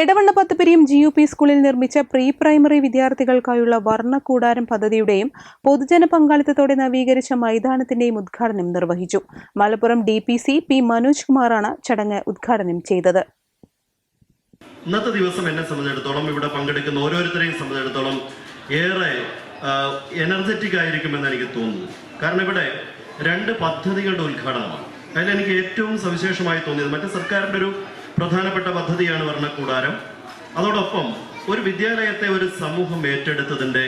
Edavanna പത്തുപിരിയും G U P സ്കൂളിൽ നിർമ്മിച്ച pre primary വിദ്യാർത്ഥികൾക്കായുള്ള വർണ കൂടാരം പദ്ധതിയുടെയും പൊതുജന പങ്കാളിത്തത്തോടെ നവീകരിച്ച മൈതാനത്തിന്റെയും ഉദ്ഘാടനം നിർവഹിച്ചു. Malappuram D P C P Manoj കുമാറാണ് ചടങ്ങ് ഉദ്ഘാടനം ചെയ്തത്. ഇന്നത്തെ ദിവസം എന്നെ സംബന്ധിച്ചിടത്തോളം ഇവിടെ പങ്കെടുക്കുന്ന ഓരോരുത്തരെയും സംബന്ധിച്ചിടത്തോളം ഏറെ എനർജറ്റിക് ആയിരിക്കുമെന്ന് എനിക്ക് തോന്നുന്നു. കാരണം ഇവിടെ രണ്ട് പദ്ധതികളുടെ ഉദ്ഘാടനമാണ്. അതിൽ എനിക്ക് ഏറ്റവും സവിശേഷമായി തോന്നിയത് മറ്റേ സർക്കാരിന്റെ ഒരു പ്രധാനപ്പെട്ട പദ്ധതിയാണ് വർണക്കൂടാരം അതോടൊപ്പം ഒരു വിദ്യാലയത്തെ ഒരു സമൂഹം ഏറ്റെടുത്തതിന്റെ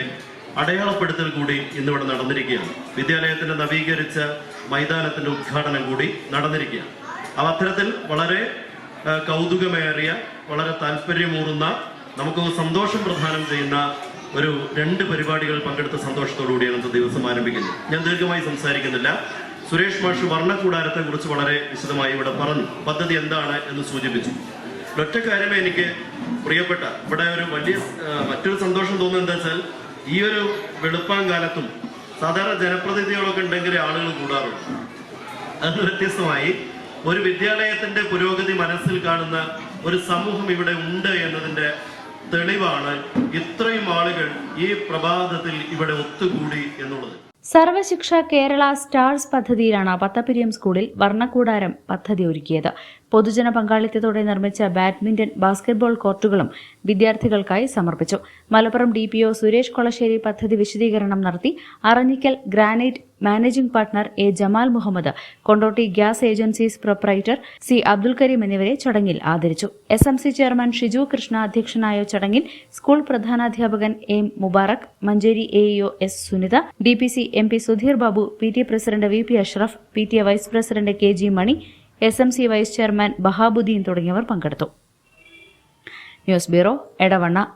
അടയാളപ്പെടുത്തൽ കൂടി ഇന്നിവിടെ നടന്നിരിക്കുകയാണ്. വിദ്യാലയത്തിന്റെ നവീകരിച്ച മൈതാനത്തിന്റെ ഉദ്ഘാടനം കൂടി നടന്നിരിക്കുകയാണ്. അപ്പം അത്തരത്തിൽ വളരെ കൗതുകമേറിയ വളരെ താല്പര്യമൂറുന്ന നമുക്ക് സന്തോഷം പ്രദാനം ചെയ്യുന്ന ഒരു രണ്ട് പരിപാടികൾ പങ്കെടുത്ത സന്തോഷത്തോടു കൂടിയാണ് ഇന്നത്തെ ദിവസം ആരംഭിക്കുന്നത്. ഞാൻ ദീർഘമായി സംസാരിക്കുന്നില്ല. സുരേഷ് മാഷ് വർണക്കൂടാരത്തെ കുറിച്ച് വളരെ വിശദമായി ഇവിടെ പറഞ്ഞു. പദ്ധതി എന്താണ് എന്ന് സൂചിപ്പിച്ചു. ഒറ്റ കാര്യമേ എനിക്ക് പ്രിയപ്പെട്ട ഇവിടെ ഒരു വലിയ മറ്റൊരു സന്തോഷം തോന്നുന്നത് എന്താ വെച്ചാൽ ഈ ഒരു വെളുപ്പാങ്കാലത്തും സാധാരണ ജനപ്രതിനിധികളൊക്കെ ഉണ്ടെങ്കിൽ ആളുകൾ കൂടാറുണ്ട് അത് വ്യത്യസ്തമായി ഒരു വിദ്യാലയത്തിന്റെ പുരോഗതി മനസ്സിൽ കാണുന്ന ഒരു സമൂഹം ഇവിടെ ഉണ്ട് എന്നതിന്റെ തെളിവാണ് ഇത്രയും ആളുകൾ ഈ പ്രഭാതത്തിൽ ഇവിടെ ഒത്തുകൂടി എന്നുള്ളത്. സർവശിക്ഷ കേരള സ്റ്റാർസ് പദ്ധതിയിലാണ് പത്തപ്പിരിയം സ്കൂളിൽ വർണക്കൂടാരം പദ്ധതി ഒരുക്കിയത്. പൊതുജന പങ്കാളിത്തത്തോടെ നിർമ്മിച്ച ബാഡ്മിന്റൺ ബാസ്കറ്റ്ബോൾ കോർട്ടുകളും വിദ്യാർത്ഥികൾക്കായി സമർപ്പിച്ചു. Malappuram D P O Suresh Kolassery പദ്ധതി വിശദീകരണം നടത്തി. Aranhikkal granite managing partner A Jamal Muhammad Kondotty gas agencies proprietor C Abdul Karim എന്നിവരെ ചടങ്ങിൽ ആദരിച്ചു. S M C chairman Shiju Krishna അധ്യക്ഷനായ ചടങ്ങിൽ school പ്രധാനാധ്യാപകൻ M Mubarak Manjeri A EO S Sunitha D P C M P Sudheer Babu P T president V P Ashraf P T A vice president K G Mani S M C vice chairman Bahabuddin തുടങ്ങിയവർ പങ്കെടുത്തു. News bureau Edavanna.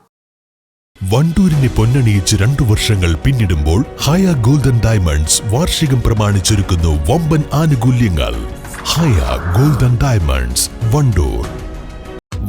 വണ്ടൂരിനെ പൊന്നണിയിച്ച് രണ്ടു വർഷങ്ങൾ പിന്നിടുമ്പോൾ ഹയ golden diamonds വാർഷികം പ്രമാണിച്ചൊരുക്കുന്നു വമ്പൻ ആനുകൂല്യങ്ങൾ. Haya Golden Diamonds Wandoor.